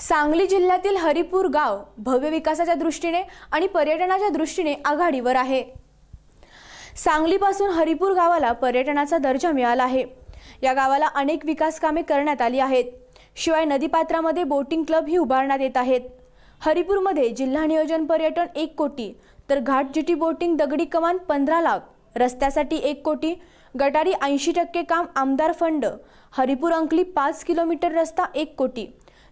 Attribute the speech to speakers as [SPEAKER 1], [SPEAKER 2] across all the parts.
[SPEAKER 1] सांगली जिल्ह्यातील हरिपूर गाव भव्य विकासाच्या दृष्टीने आणि पर्यटनाच्या दृष्टीने आघाडीवर आहे. सांगलीपासून हरिपूर गावाला पर्यटनाचा दर्जा मिळाला आहे. या गावाला अनेक विकास कामे करण्यात आली आहेत. शिवाय नदीपात्रामध्ये बोटिंग क्लब ही उभारण्यात येत आहेत. हरिपूरमध्ये जिल्हा नियोजन पर्यटन एक कोटी तर घाट जिटी बोटिंग दगडी कमान पंधरा लाख रस्त्यासाठी एक कोटी गटारी ऐंशी टक्के काम आमदार फंड हरिपूर अंकली पाच किलोमीटर रस्ता एक कोटी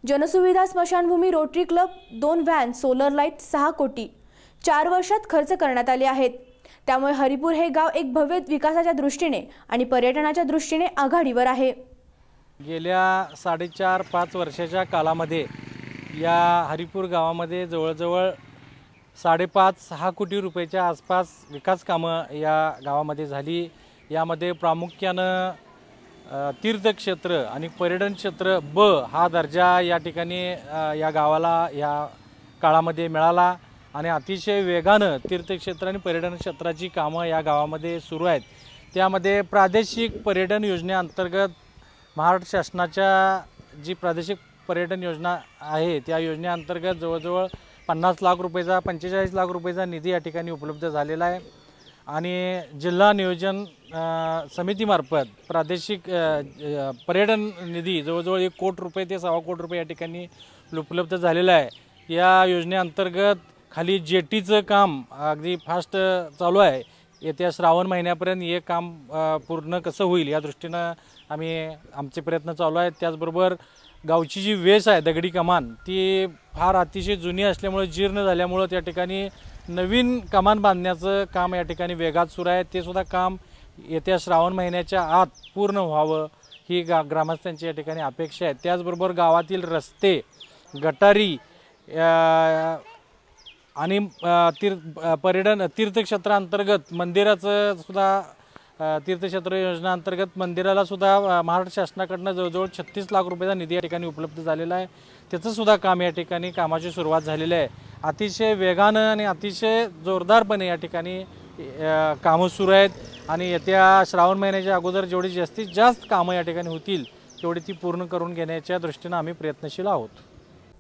[SPEAKER 1] जनसुविधा स्मशानभूमी रोटरी क्लब दोन व्हॅन सोलर लाइट सहा कोटी. चार वर्षात खर्च करण्यात आले आहेत. त्यामुळे हरिपूर हे गाव एक भव्य विकासाच्या दृष्टीने आणि पर्यटनाच्या दृष्टीने आघाडीवर आहे.
[SPEAKER 2] गेल्या साडेचार पाच वर्षाच्या कालामध्ये या हरिपूर गावामध्ये जवळजवळ साडेपाच सहा कोटी रुपयाच्या आसपास विकास कामं या गावामध्ये झाली. यामध्ये प्रामुख्यानं तीर्थक्षेत्र आणि पर्यटन क्षेत्र ब हा दर्जा या ठिकाणी या गावाला या काळामध्ये मिळाला आणि अतिशय वेगानं तीर्थक्षेत्र आणि पर्यटन क्षेत्राची कामं या गावामध्ये सुरू आहेत. त्यामध्ये प्रादेशिक पर्यटन योजनेअंतर्गत महाराष्ट्र शासनाच्या जी प्रादेशिक पर्यटन योजना आहे त्या योजनेअंतर्गत जवळजवळ पन्नास लाख रुपयेचा पंचेचाळीस लाख रुपयेचा निधी या ठिकाणी उपलब्ध झालेला आहे. आणि जिल्हा नियोजन अ, समितीमार्फत प्रादेशिक अ, अ, पर्यटन निधी जवळजवळ एक कोट रुपये ते सव्वा कोट रुपये या ठिकाणी उपलब्ध झालेला आहे. या योजनेअंतर्गत खाली जेटीचं काम अगदी फास्ट चालू आहे. येत्या श्रावण महिन्यापर्यंत हे काम पूर्ण कसं होईल या दृष्टीनं आम्ही आमचे प्रयत्न चालू आहेत. त्याचबरोबर गावची जी वेस आहे दगडी कमान ती फार अतिशय जुनी असल्यामुळे जीर्ण झाल्यामुळं त्या ठिकाणी नवीन कमान बांधण्याचं काम या ठिकाणी वेगात सुरू आहे. ते सुद्धा काम येत्या श्रावण महिन्याच्या आत पूर्ण व्हावं ही गा ग्रामस्थांची या ठिकाणी अपेक्षा आहे. त्याचबरोबर गावातील रस्ते गटारी आणि अ, तीर्थ पर्यटन तीर्थक्षेत्रांतर्गत मंदिराचं सुद्धा तीर्थक्षेत्र योजनांतर्गत मंदिराला सुद्धा महाराष्ट्र शासनाकडनं जवळजवळ छत्तीस लाख रुपयाचा निधी या ठिकाणी उपलब्ध झालेला आहे. त्याचंसुद्धा काम या ठिकाणी कामाची सुरुवात झालेली आहे. अतिशय वेगानं आणि अतिशय जोरदारपणे या ठिकाणी कामं सुरू आहेत आणि येत्या श्रावण महिन्याच्या अगोदर जेवढी जास्तीत जास्त कामं या ठिकाणी होतील तेवढी ती पूर्ण करून घेण्याच्या दृष्टीनं आम्ही प्रयत्नशील आहोत.